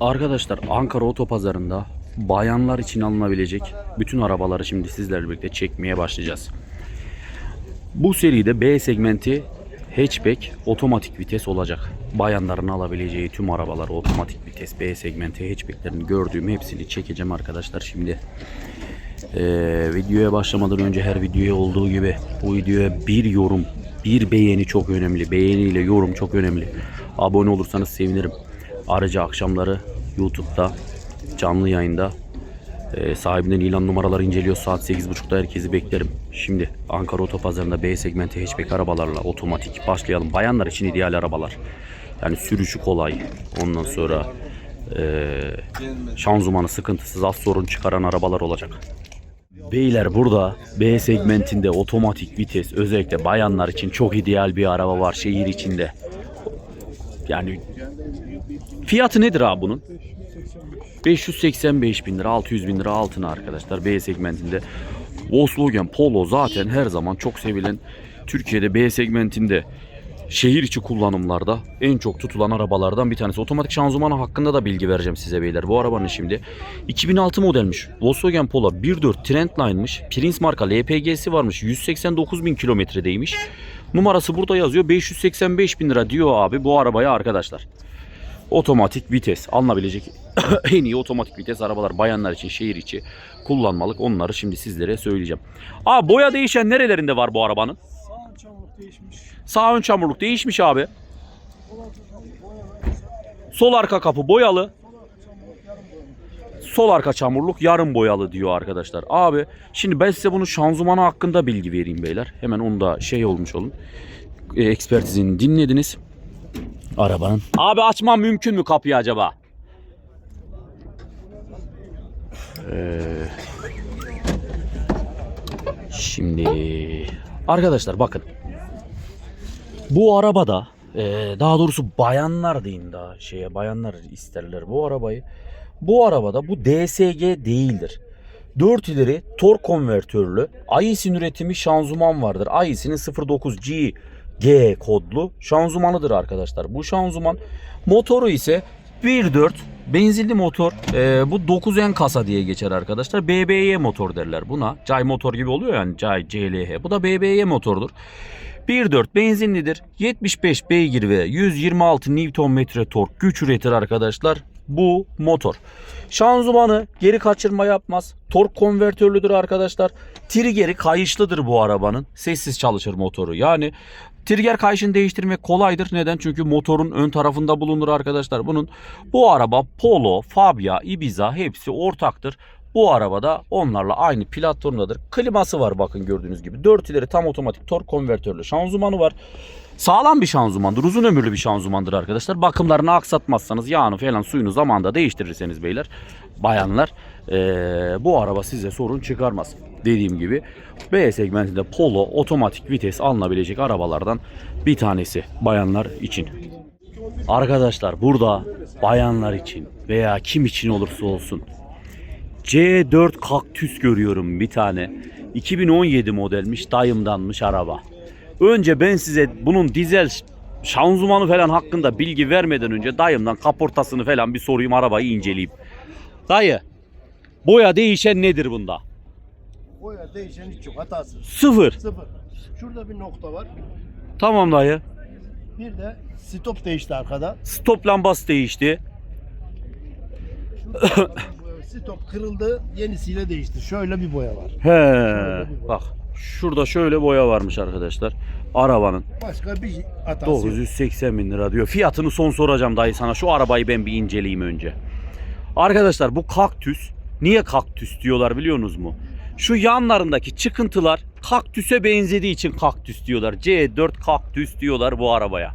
Arkadaşlar Ankara Otopazarı'nda bayanlar için alınabilecek bütün arabaları şimdi sizlerle birlikte çekmeye başlayacağız. Bu seride B segmenti hatchback otomatik vites olacak. Bayanların alabileceği tüm arabalar otomatik vites B segmenti hatchbacklerini gördüğüm hepsini çekeceğim arkadaşlar şimdi. Ee, videoya başlamadan önce her videoya olduğu gibi bu videoya bir yorum, bir beğeni çok önemli. Beğeni ile yorum çok önemli. Abone olursanız sevinirim. Ayrıca akşamları YouTube'da canlı yayında e, sahibinden ilan numaraları inceliyor. Saat 8.30'da herkesi beklerim. Şimdi Ankara Otopazarı'nda B segmenti hatchback arabalarla otomatik başlayalım. Bayanlar için ideal arabalar. Yani sürüşü kolay. Ondan sonra e, şanzımanı sıkıntısız az sorun çıkaran arabalar olacak. Beyler burada B segmentinde otomatik vites özellikle bayanlar için çok ideal bir araba var şehir içinde. Yani fiyatı nedir abi bunun? 585 bin lira 600 bin lira altına arkadaşlar B segmentinde. Volkswagen Polo zaten her zaman çok sevilen Türkiye'de B segmentinde şehir içi kullanımlarda en çok tutulan arabalardan bir tanesi. Otomatik şanzımanı hakkında da bilgi vereceğim size beyler. Bu arabanın şimdi 2006 modelmiş. Volkswagen Polo 1.4 Trendline'mış. Prince marka LPG'si varmış. 189 bin kilometredeymiş. Numarası burada yazıyor. 585 bin lira diyor abi bu arabaya arkadaşlar. Otomatik vites alınabilecek en iyi otomatik vites arabalar bayanlar için şehir içi kullanmalık. Onları şimdi sizlere söyleyeceğim. Aa boya değişen nerelerinde var bu arabanın? Sağ çamurluk değişmiş. Sağ ön çamurluk değişmiş abi. Sol arka kapı boyalı. Sol arka çamurluk yarım boyalı. Diyor arkadaşlar. Abi şimdi ben size bunun şanzımanı hakkında bilgi vereyim beyler. Hemen onu da şey olmuş olun. E, ekspertizini dinlediniz. Arabanın. Abi açmam mümkün mü kapıyı acaba? Ee, şimdi arkadaşlar bakın. Bu arabada e, daha doğrusu bayanlar diyeyim daha şeye bayanlar isterler bu arabayı. Bu arabada bu DSG değildir. 4 ileri tork konvertörlü Aisin üretimi şanzıman vardır. Aisin'in 09G G kodlu şanzımanıdır arkadaşlar. Bu şanzıman motoru ise 1.4 benzinli motor. Ee, bu 9N kasa diye geçer arkadaşlar. BBY motor derler buna. Cay motor gibi oluyor yani Cay CLH. Bu da BBY motordur. 1.4 benzinlidir. 75 beygir ve 126 Nm tork güç üretir arkadaşlar. Bu motor. Şanzımanı geri kaçırma yapmaz. Tork konvertörlüdür arkadaşlar. Trigeri kayışlıdır bu arabanın. Sessiz çalışır motoru. Yani trigger kayışını değiştirmek kolaydır. Neden? Çünkü motorun ön tarafında bulunur arkadaşlar. Bunun bu araba Polo, Fabia, Ibiza hepsi ortaktır. Bu arabada onlarla aynı platformdadır. Kliması var bakın gördüğünüz gibi. 4 ileri tam otomatik tork konvertörlü şanzımanı var. Sağlam bir şanzımandır. Uzun ömürlü bir şanzımandır arkadaşlar. Bakımlarını aksatmazsanız yağını falan suyunu zamanında değiştirirseniz beyler bayanlar eee, bu araba size sorun çıkarmaz. Dediğim gibi B segmentinde Polo otomatik vites alınabilecek arabalardan bir tanesi bayanlar için. Arkadaşlar burada bayanlar için veya kim için olursa olsun C4 kaktüs görüyorum bir tane. 2017 modelmiş dayımdanmış araba. Önce ben size bunun dizel şanzımanı falan hakkında bilgi vermeden önce dayımdan kaportasını falan bir sorayım arabayı inceleyeyim. Dayı boya değişen nedir bunda? Boya değişen hiç yok hatası. Sıfır. Sıfır. Şurada bir nokta var. Tamam dayı. Bir de stop değişti arkada. Stop lambası değişti. Şurada stop kırıldı. Yenisiyle değişti. Şöyle bir boya var. He. Bak şurada şöyle boya varmış arkadaşlar. Arabanın Başka bir hatası yok. 980 bin lira diyor. Fiyatını son soracağım dayı sana. Şu arabayı ben bir inceleyeyim önce. Arkadaşlar bu kaktüs. Niye kaktüs diyorlar biliyorsunuz mu? Şu yanlarındaki çıkıntılar kaktüse benzediği için kaktüs diyorlar. C4 kaktüs diyorlar bu arabaya.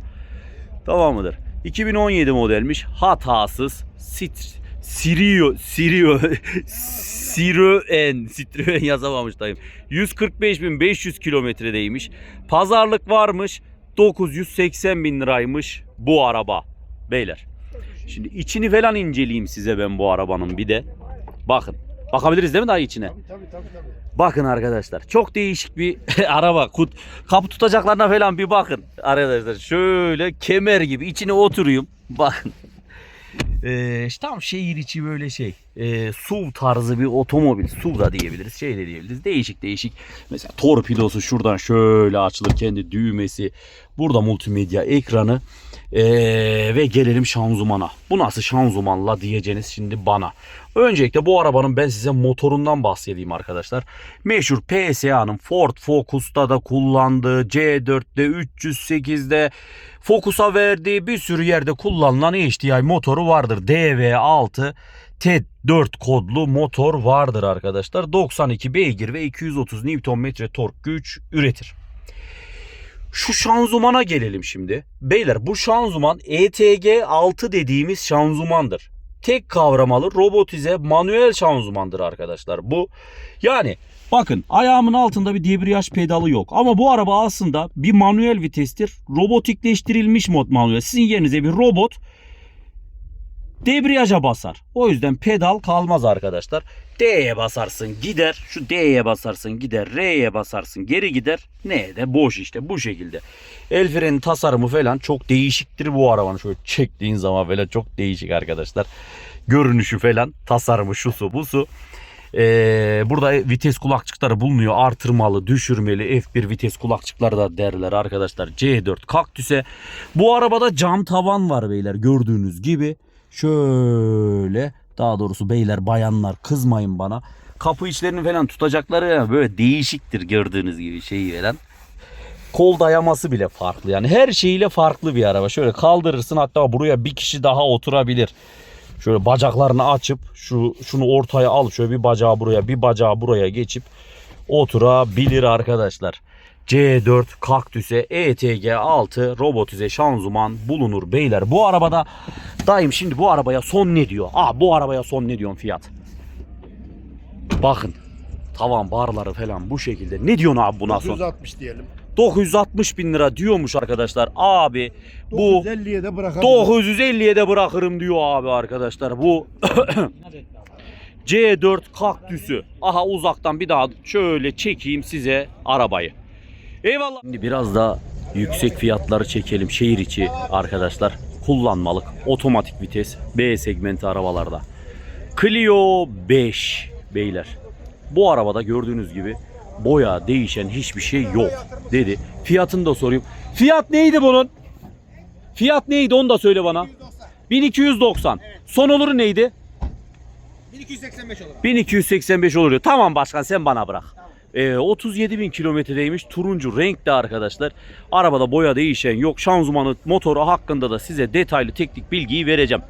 Tamam mıdır? 2017 modelmiş. Hatasız. Sit Sirio, Sirio, Citroen, Citroen yazamamış dayım. 145.500 kilometredeymiş. Pazarlık varmış. 980 bin liraymış bu araba. Beyler. Şimdi içini falan inceleyeyim size ben bu arabanın bir de. Bakın. Bakabiliriz değil mi daha içine? Tabii tabii tabii. tabii. Bakın arkadaşlar çok değişik bir araba. Kut, kapı tutacaklarına falan bir bakın. Arkadaşlar şöyle kemer gibi içine oturuyum. Bakın. Ee, tam şehir içi böyle şey. E, SUV tarzı bir otomobil. SUV da diyebiliriz. Şey de diyebiliriz. Değişik değişik. Mesela torpidosu şuradan şöyle açılır. Kendi düğmesi. Burada multimedya ekranı. Ee, ve gelelim şanzumana. Bu nasıl şanzumanla diyeceğiniz şimdi bana. Öncelikle bu arabanın ben size motorundan bahsedeyim arkadaşlar. Meşhur PSA'nın Ford Focus'ta da kullandığı C4'te 308'de Focus'a verdiği bir sürü yerde kullanılan HDI motoru vardır. DV6 T4 kodlu motor vardır arkadaşlar. 92 beygir ve 230 Nm tork güç üretir. Şu şanzumana gelelim şimdi. Beyler bu şanzuman ETG 6 dediğimiz şanzumandır. Tek kavramalı robotize manuel şanzumandır arkadaşlar. Bu yani bakın ayağımın altında bir debriyaj pedalı yok. Ama bu araba aslında bir manuel vitestir. Robotikleştirilmiş mod manuel. Sizin yerinize bir robot debriyaja basar. O yüzden pedal kalmaz arkadaşlar. D'ye basarsın gider. Şu D'ye basarsın gider. R'ye basarsın geri gider. Ne de boş işte bu şekilde. El freni tasarımı falan çok değişiktir bu arabanın. Şöyle çektiğin zaman böyle çok değişik arkadaşlar. Görünüşü falan tasarımı şusu busu. Ee, burada vites kulakçıkları bulunuyor. Artırmalı, düşürmeli F1 vites kulakçıkları da derler arkadaşlar. C4 kaktüse. Bu arabada cam tavan var beyler gördüğünüz gibi. Şöyle daha doğrusu beyler bayanlar kızmayın bana. Kapı içlerini falan tutacakları böyle değişiktir gördüğünüz gibi şeyi veren. Kol dayaması bile farklı yani her şeyiyle farklı bir araba. Şöyle kaldırırsın hatta buraya bir kişi daha oturabilir. Şöyle bacaklarını açıp şu şunu ortaya al şöyle bir bacağı buraya bir bacağı buraya geçip oturabilir arkadaşlar. C4 kaktüse ETG 6 robotize şanzıman bulunur beyler. Bu arabada daim şimdi bu arabaya son ne diyor? Aa bu arabaya son ne diyorsun fiyat? Bakın tavan barları falan bu şekilde. Ne diyorsun abi buna son? 960 diyelim. 960 bin lira diyormuş arkadaşlar. Abi bu 950'ye de bırakabiliriz. 950'ye de bırakırım diyor abi arkadaşlar. Bu C4 kaktüsü. Aha uzaktan bir daha şöyle çekeyim size arabayı. Eyvallah. Şimdi biraz da yüksek fiyatları çekelim şehir içi arkadaşlar. Kullanmalık otomatik vites B segmenti arabalarda. Clio 5 beyler. Bu arabada gördüğünüz gibi boya değişen hiçbir şey yok dedi. Fiyatını da sorayım. Fiyat neydi bunun? Fiyat neydi onu da söyle bana. 1290. Son oluru neydi? 1285 olur. 1285 olur diyor. Tamam başkan sen bana bırak. Ee, 37 bin kilometredeymiş. Turuncu renkli arkadaşlar. Arabada boya değişen yok. Şanzımanı, motoru hakkında da size detaylı teknik bilgiyi vereceğim.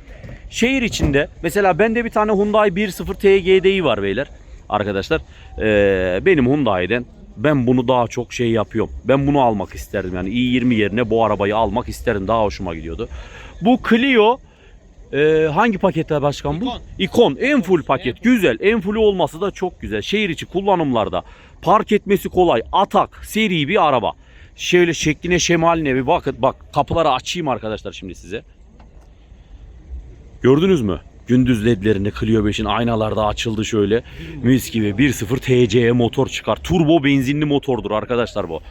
Şehir içinde mesela bende bir tane Hyundai 1.0 TGD'yi var beyler. Arkadaşlar ee, benim Hyundai'den ben bunu daha çok şey yapıyorum. Ben bunu almak isterdim yani i20 yerine bu arabayı almak isterdim. Daha hoşuma gidiyordu. Bu Clio ee, hangi pakette başkan bu? İkon. İkon. En full paket. Güzel. En full olması da çok güzel. Şehir içi kullanımlarda park etmesi kolay. Atak. Seri bir araba. Şöyle şekline şemaline bir bakın. Bak kapıları açayım arkadaşlar şimdi size. Gördünüz mü? Gündüz ledlerini Clio 5'in aynalarda açıldı şöyle. Mis gibi 1.0 TCE motor çıkar. Turbo benzinli motordur arkadaşlar bu.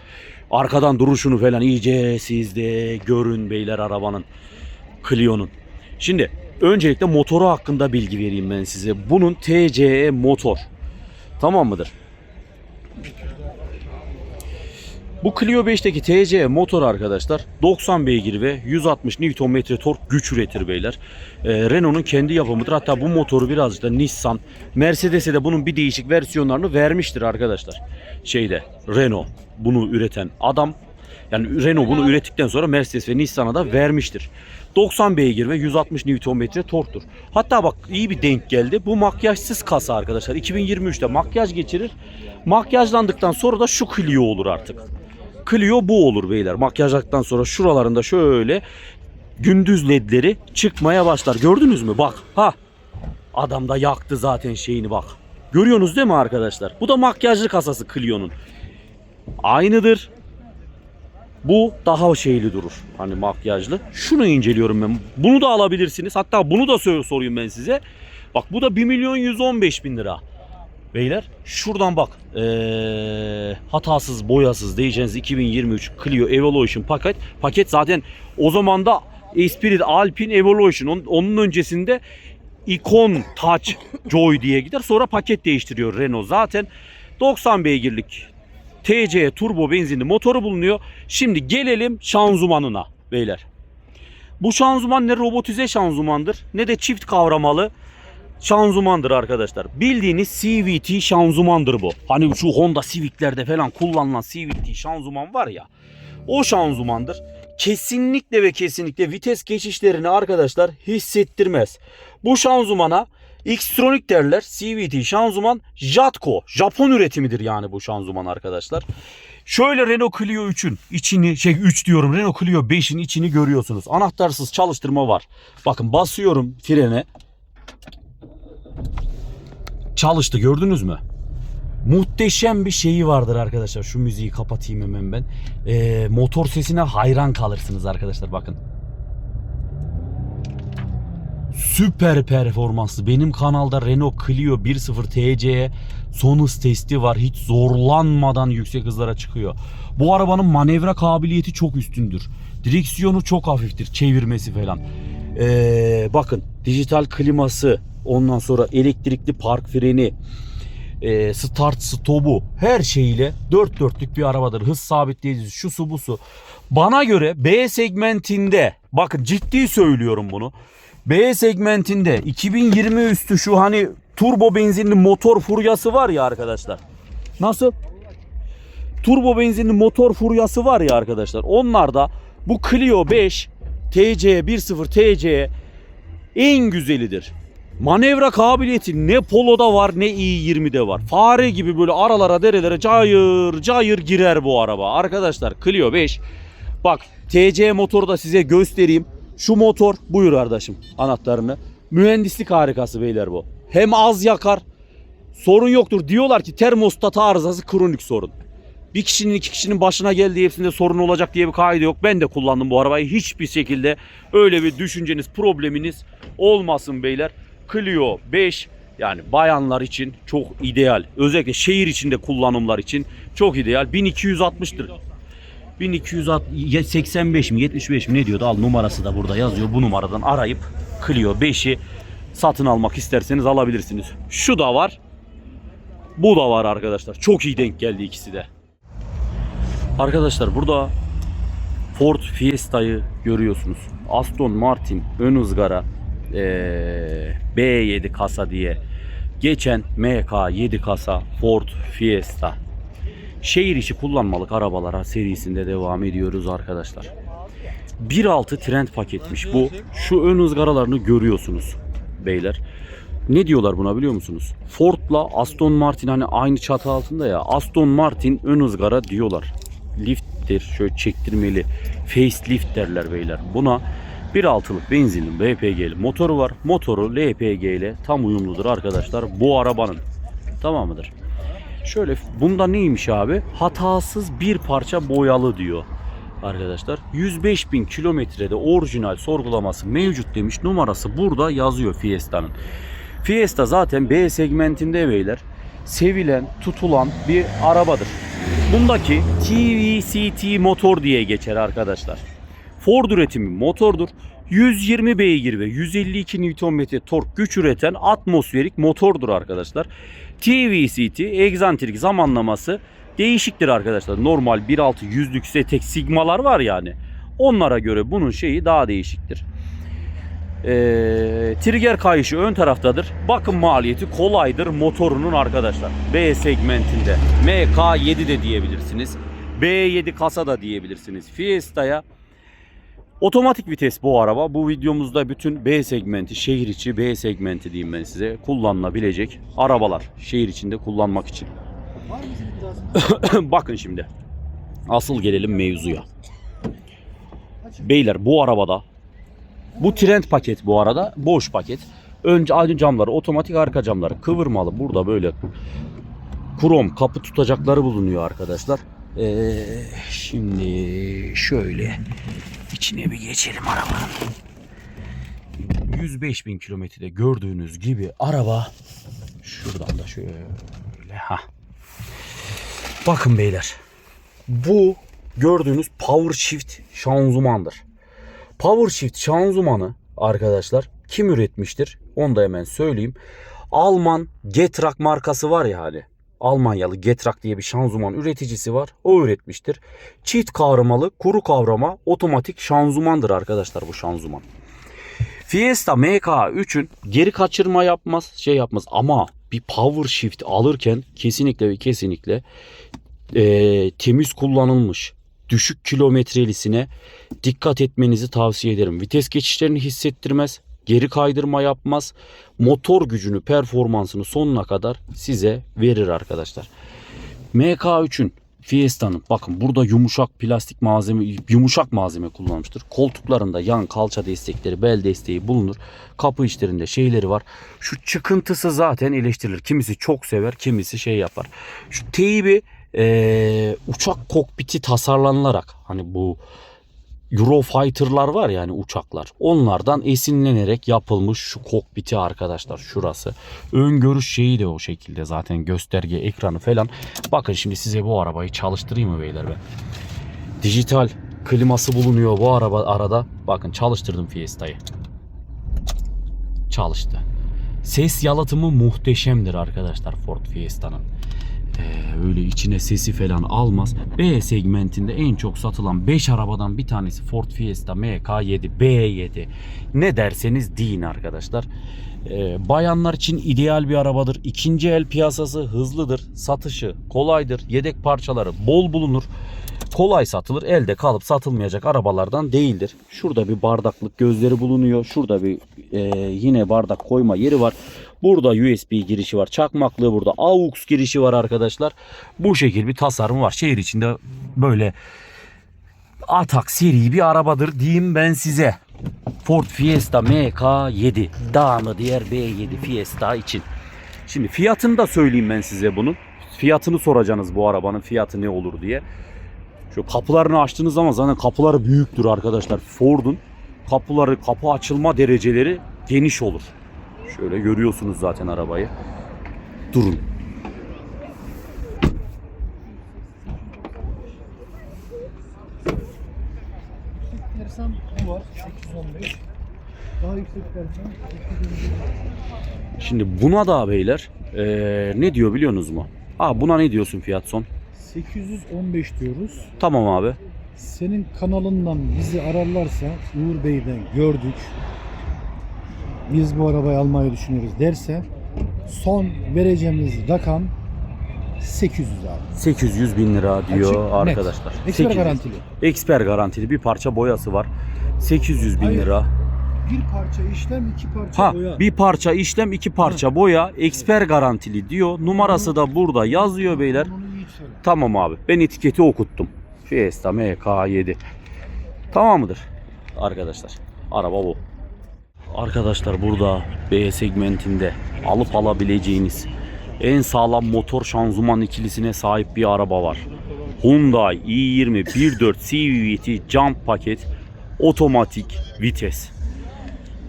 Arkadan duruşunu falan iyice siz de görün beyler arabanın. Clio'nun. Şimdi öncelikle motoru hakkında bilgi vereyim ben size. Bunun TCE motor. Tamam mıdır? Bu Clio 5'teki TCE motor arkadaşlar 90 beygir ve 160 Nm tork güç üretir beyler. Ee, Renault'un kendi yapımıdır. Hatta bu motoru birazcık da Nissan, Mercedes'e de bunun bir değişik versiyonlarını vermiştir arkadaşlar. Şeyde Renault bunu üreten adam yani Renault bunu ürettikten sonra Mercedes ve Nissan'a da vermiştir. 90 beygir ve 160 Nm torktur. Hatta bak iyi bir denk geldi. Bu makyajsız kasa arkadaşlar. 2023'te makyaj geçirir. Makyajlandıktan sonra da şu Clio olur artık. Clio bu olur beyler. Makyajlandıktan sonra şuralarında şöyle gündüz ledleri çıkmaya başlar. Gördünüz mü? Bak. Ha. Adam da yaktı zaten şeyini bak. Görüyorsunuz değil mi arkadaşlar? Bu da makyajlı kasası Clio'nun. Aynıdır. Bu daha şeyli durur. Hani makyajlı. Şunu inceliyorum ben. Bunu da alabilirsiniz. Hatta bunu da sor- sorayım ben size. Bak bu da 1 milyon 115 bin lira. Beyler şuradan bak. Ee, hatasız boyasız diyeceğiniz 2023 Clio Evolution paket. Paket zaten o zaman da Esprit Alpine Evolution. Onun, öncesinde Icon Touch Joy diye gider. Sonra paket değiştiriyor Renault. Zaten 90 beygirlik TC turbo benzinli motoru bulunuyor. Şimdi gelelim şanzımanına beyler. Bu şanzıman ne robotize şanzımandır ne de çift kavramalı şanzımandır arkadaşlar. Bildiğiniz CVT şanzımandır bu. Hani şu Honda Civic'lerde falan kullanılan CVT şanzıman var ya. O şanzımandır. Kesinlikle ve kesinlikle vites geçişlerini arkadaşlar hissettirmez. Bu şanzımana Xtronic derler. CVT şanzıman Jatco. Japon üretimidir yani bu şanzıman arkadaşlar. Şöyle Renault Clio 3'ün içini şey 3 diyorum Renault Clio 5'in içini görüyorsunuz. Anahtarsız çalıştırma var. Bakın basıyorum frene. Çalıştı gördünüz mü? Muhteşem bir şeyi vardır arkadaşlar. Şu müziği kapatayım hemen ben. Ee, motor sesine hayran kalırsınız arkadaşlar bakın. Süper performanslı. Benim kanalda Renault Clio 1.0 TC'ye son hız testi var. Hiç zorlanmadan yüksek hızlara çıkıyor. Bu arabanın manevra kabiliyeti çok üstündür. Direksiyonu çok hafiftir. Çevirmesi falan. Ee, bakın dijital kliması, ondan sonra elektrikli park freni, e, start stopu her şeyiyle dört dörtlük bir arabadır. Hız sabitleyicisi şu su bu su. Bana göre B segmentinde bakın ciddi söylüyorum bunu. B segmentinde 2020 üstü şu hani turbo benzinli motor furyası var ya arkadaşlar. Nasıl? Turbo benzinli motor furyası var ya arkadaşlar. Onlarda bu Clio 5 TC 1.0 TC en güzelidir. Manevra kabiliyeti ne Polo'da var ne i20'de var. Fare gibi böyle aralara derelere cayır cayır girer bu araba. Arkadaşlar Clio 5 bak TC motoru da size göstereyim. Şu motor buyur kardeşim anahtarını. Mühendislik harikası beyler bu. Hem az yakar sorun yoktur. Diyorlar ki termostat arızası kronik sorun. Bir kişinin iki kişinin başına geldiği hepsinde sorun olacak diye bir kaide yok. Ben de kullandım bu arabayı. Hiçbir şekilde öyle bir düşünceniz, probleminiz olmasın beyler. Clio 5 yani bayanlar için çok ideal. Özellikle şehir içinde kullanımlar için çok ideal. 1260'tır. 1285 mi 75 mi ne diyordu al numarası da burada yazıyor. Bu numaradan arayıp Clio 5'i satın almak isterseniz alabilirsiniz. Şu da var. Bu da var arkadaşlar. Çok iyi denk geldi ikisi de. Arkadaşlar burada Ford Fiesta'yı görüyorsunuz. Aston Martin ön ızgara eee, B7 kasa diye geçen MK7 kasa Ford Fiesta. Şehir içi kullanmalık arabalara serisinde devam ediyoruz arkadaşlar. 1.6 trend paketmiş bu. Şu ön ızgaralarını görüyorsunuz beyler. Ne diyorlar buna biliyor musunuz? Ford'la Aston Martin hani aynı çatı altında ya. Aston Martin ön ızgara diyorlar. Lift'tir, şöyle çektirmeli. Facelift derler beyler. Buna 1.6'lık benzinli LPG'li motoru var. Motoru LPG ile tam uyumludur arkadaşlar. Bu arabanın. Tamam mıdır? Şöyle bunda neymiş abi? Hatasız bir parça boyalı diyor arkadaşlar. 105 bin kilometrede orijinal sorgulaması mevcut demiş. Numarası burada yazıyor Fiesta'nın. Fiesta zaten B segmentinde beyler. Sevilen, tutulan bir arabadır. Bundaki TVCT motor diye geçer arkadaşlar. Ford üretimi motordur. 120 beygir ve 152 Nm tork güç üreten atmosferik motordur arkadaşlar. TVCT egzantrik zamanlaması değişiktir arkadaşlar. Normal 1.6 yüzlük tek sigmalar var yani. Onlara göre bunun şeyi daha değişiktir. Ee, trigger kayışı ön taraftadır. Bakım maliyeti kolaydır motorunun arkadaşlar. B segmentinde. MK7 de diyebilirsiniz. B7 kasa da diyebilirsiniz. Fiesta'ya Otomatik vites bu araba. Bu videomuzda bütün B segmenti, şehir içi B segmenti diyeyim ben size. Kullanılabilecek arabalar. Şehir içinde kullanmak için. Bakın şimdi. Asıl gelelim mevzuya. Beyler bu arabada bu trend paket bu arada boş paket. Önce ön camları otomatik arka camları kıvırmalı. Burada böyle krom kapı tutacakları bulunuyor arkadaşlar. Ee, şimdi şöyle içine bir geçelim arabanın. 105 bin kilometrede gördüğünüz gibi araba şuradan da şöyle ha. Bakın beyler. Bu gördüğünüz power shift şanzımandır. Power Shift şanzımanı arkadaşlar kim üretmiştir? Onu da hemen söyleyeyim. Alman Getrak markası var ya hani. Almanyalı Getrak diye bir şanzıman üreticisi var. O üretmiştir. Çift kavramalı, kuru kavrama, otomatik şanzımandır arkadaşlar bu şanzıman. Fiesta MK3'ün geri kaçırma yapmaz, şey yapmaz ama bir power shift alırken kesinlikle ve kesinlikle eee, temiz kullanılmış düşük kilometrelisine dikkat etmenizi tavsiye ederim. Vites geçişlerini hissettirmez, geri kaydırma yapmaz. Motor gücünü, performansını sonuna kadar size verir arkadaşlar. MK3'ün Fiesta'nın bakın burada yumuşak plastik malzeme yumuşak malzeme kullanmıştır. Koltuklarında yan kalça destekleri, bel desteği bulunur. Kapı içlerinde şeyleri var. Şu çıkıntısı zaten eleştirilir. Kimisi çok sever, kimisi şey yapar. Şu teybi eee, uçak kokpiti tasarlanılarak hani bu Eurofighter'lar var yani uçaklar. Onlardan esinlenerek yapılmış şu kokpiti arkadaşlar şurası. Ön görüş şeyi de o şekilde zaten gösterge ekranı falan. Bakın şimdi size bu arabayı çalıştırayım mı beyler ben? Dijital kliması bulunuyor bu araba arada. Bakın çalıştırdım Fiesta'yı. Çalıştı. Ses yalıtımı muhteşemdir arkadaşlar Ford Fiesta'nın. Ee, öyle içine sesi falan almaz. B segmentinde en çok satılan 5 arabadan bir tanesi Ford Fiesta MK7 B7. Ne derseniz deyin arkadaşlar. Ee, bayanlar için ideal bir arabadır. İkinci el piyasası hızlıdır. Satışı kolaydır. Yedek parçaları bol bulunur. Kolay satılır. Elde kalıp satılmayacak arabalardan değildir. Şurada bir bardaklık gözleri bulunuyor. Şurada bir e, yine bardak koyma yeri var. Burada USB girişi var. Çakmaklığı burada. AUX girişi var arkadaşlar. Bu şekil bir tasarım var. Şehir içinde böyle atak seri bir arabadır diyeyim ben size. Ford Fiesta MK7. Daha mı diğer B7 Fiesta için. Şimdi fiyatını da söyleyeyim ben size bunun. Fiyatını soracaksınız bu arabanın fiyatı ne olur diye. Şu kapılarını açtığınız zaman zaten kapıları büyüktür arkadaşlar. Ford'un kapıları kapı açılma dereceleri geniş olur. Şöyle görüyorsunuz zaten arabayı. Durun. Dersen bu var 815. Daha yüksek dersen 815. Şimdi buna da beyler eee, ne diyor biliyorsunuz mu? Aa buna ne diyorsun fiyat son? 815 diyoruz. Tamam abi. Senin kanalından bizi ararlarsa Uğur Bey'den gördük. Biz bu arabayı almayı düşünüyoruz derse son vereceğimiz rakam 800 abi. 800 bin lira diyor Açık, net. arkadaşlar. Eksper 800. garantili. Eksper garantili bir parça boyası var. 800 bin Hayır. lira. Bir parça işlem, iki parça Ha boya. bir parça işlem iki parça boya eksper garantili diyor. Numarası da burada yazıyor beyler. Onu iyi söyle. Tamam abi ben etiketi okuttum. Fiesta MK7. Tamam mıdır? Arkadaşlar araba bu. Arkadaşlar burada B segmentinde alıp alabileceğiniz en sağlam motor şanzıman ikilisine sahip bir araba var. Hyundai i20 1.4 CVT jump paket otomatik vites.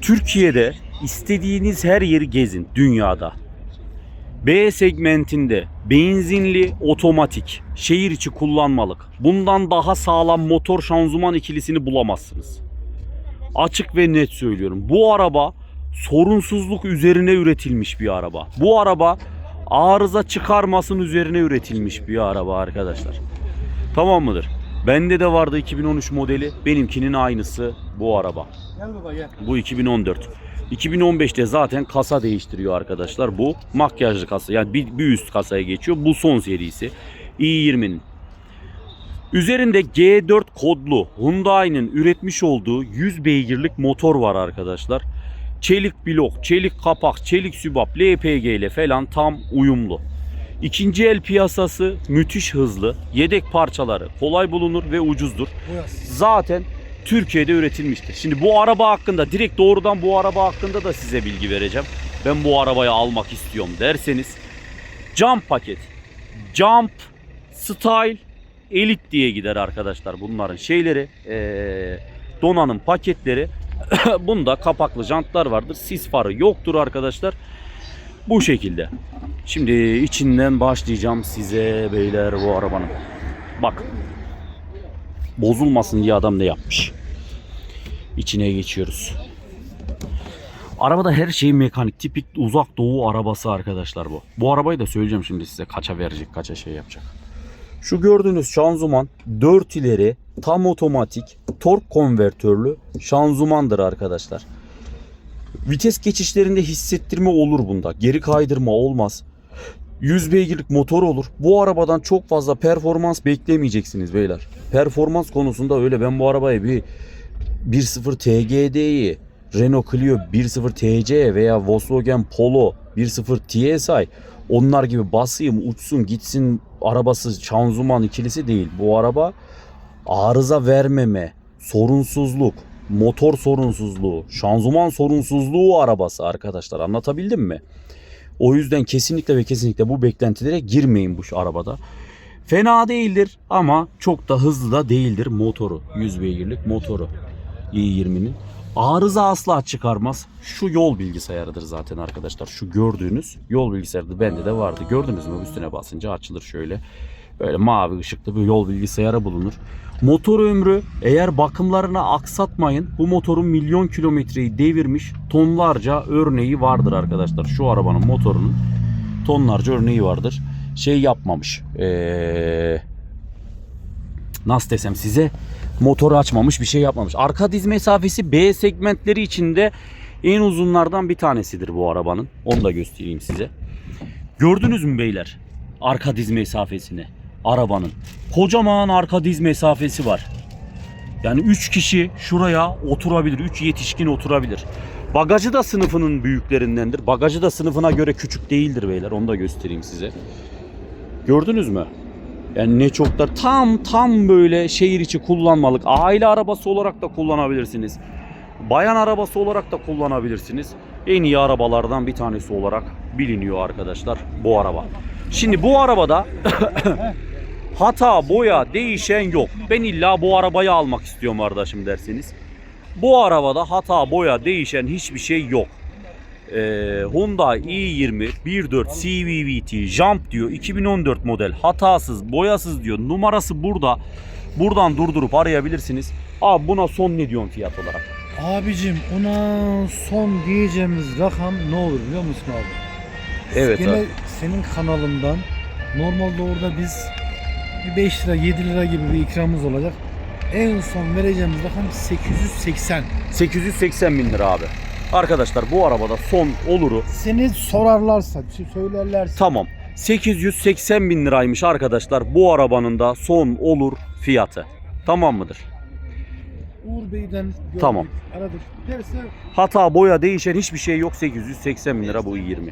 Türkiye'de istediğiniz her yeri gezin dünyada. B segmentinde benzinli otomatik şehir içi kullanmalık. Bundan daha sağlam motor şanzıman ikilisini bulamazsınız. Açık ve net söylüyorum. Bu araba sorunsuzluk üzerine üretilmiş bir araba. Bu araba arıza çıkarmasın üzerine üretilmiş bir araba arkadaşlar. Tamam mıdır? Bende de vardı 2013 modeli. Benimkinin aynısı bu araba. Gel baba gel. Bu 2014. 2015'te zaten kasa değiştiriyor arkadaşlar. Bu makyajlı kasa. Yani bir, bir üst kasaya geçiyor. Bu son serisi. i20'nin. Üzerinde G4 kodlu Hyundai'nin üretmiş olduğu 100 beygirlik motor var arkadaşlar. Çelik blok, çelik kapak, çelik sübap, LPG ile falan tam uyumlu. İkinci el piyasası müthiş hızlı. Yedek parçaları kolay bulunur ve ucuzdur zaten Türkiye'de üretilmiştir. Şimdi bu araba hakkında direkt doğrudan bu araba hakkında da size bilgi vereceğim. Ben bu arabayı almak istiyorum derseniz Jump paket. Jump Style Elite diye gider arkadaşlar bunların şeyleri eee, donanım paketleri. Bunda kapaklı jantlar vardır. Sis farı yoktur arkadaşlar. Bu şekilde. Şimdi içinden başlayacağım size beyler bu arabanın. Bak bozulmasın diye adam ne yapmış? içine geçiyoruz. Arabada her şey mekanik. Tipik uzak doğu arabası arkadaşlar bu. Bu arabayı da söyleyeceğim şimdi size kaça verecek, kaça şey yapacak. Şu gördüğünüz şanzıman 4 ileri tam otomatik tork konvertörlü şanzımandır arkadaşlar. Vites geçişlerinde hissettirme olur bunda. Geri kaydırma olmaz. 100 beygirlik motor olur. Bu arabadan çok fazla performans beklemeyeceksiniz beyler. Performans konusunda öyle ben bu arabaya bir 1.0 TGD'yi Renault Clio 1.0 TC veya Volkswagen Polo 1.0 TSI onlar gibi basayım uçsun gitsin arabası şanzıman ikilisi değil. Bu araba arıza vermeme, sorunsuzluk, motor sorunsuzluğu, şanzıman sorunsuzluğu arabası arkadaşlar anlatabildim mi? O yüzden kesinlikle ve kesinlikle bu beklentilere girmeyin bu arabada. Fena değildir ama çok da hızlı da değildir motoru. 100 beygirlik motoru i20'nin. Arıza asla çıkarmaz. Şu yol bilgisayarıdır zaten arkadaşlar. Şu gördüğünüz yol bilgisayarı bende de vardı. Gördünüz mü? Üstüne basınca açılır şöyle. Böyle mavi ışıklı bir yol bilgisayarı bulunur. Motor ömrü eğer bakımlarını aksatmayın bu motorun milyon kilometreyi devirmiş tonlarca örneği vardır arkadaşlar. Şu arabanın motorunun tonlarca örneği vardır. Şey yapmamış. Ee, nasıl desem size motoru açmamış bir şey yapmamış. Arka diz mesafesi B segmentleri içinde en uzunlardan bir tanesidir bu arabanın. Onu da göstereyim size. Gördünüz mü beyler? Arka diz mesafesini arabanın. Kocaman arka diz mesafesi var. Yani 3 kişi şuraya oturabilir. 3 yetişkin oturabilir. Bagajı da sınıfının büyüklerindendir. Bagajı da sınıfına göre küçük değildir beyler. Onu da göstereyim size. Gördünüz mü? Yani ne çok da tam tam böyle şehir içi kullanmalık. Aile arabası olarak da kullanabilirsiniz. Bayan arabası olarak da kullanabilirsiniz. En iyi arabalardan bir tanesi olarak biliniyor arkadaşlar bu araba. Şimdi bu arabada hata boya değişen yok. Ben illa bu arabayı almak istiyorum kardeşim derseniz. Bu arabada hata boya değişen hiçbir şey yok. Ee, Hyundai i20 1.4 CVVT Jump diyor 2014 model hatasız boyasız diyor numarası burada buradan durdurup arayabilirsiniz abi buna son ne diyorsun fiyat olarak Abicim ona son diyeceğimiz rakam ne olur biliyor musun abi? Evet Gene abi. senin kanalından normalde orada biz bir 5 lira 7 lira gibi bir ikramımız olacak. En son vereceğimiz rakam 880. 880 bin lira abi. Arkadaşlar bu arabada son oluru Seni sorarlarsa, söylerlerse. Tamam. 880 bin liraymış arkadaşlar. Bu arabanın da son olur fiyatı. Tamam mıdır? Uğur Bey'den gördük, Tamam. aradık. Derse hata boya değişen hiçbir şey yok. 880 bin lira bu i20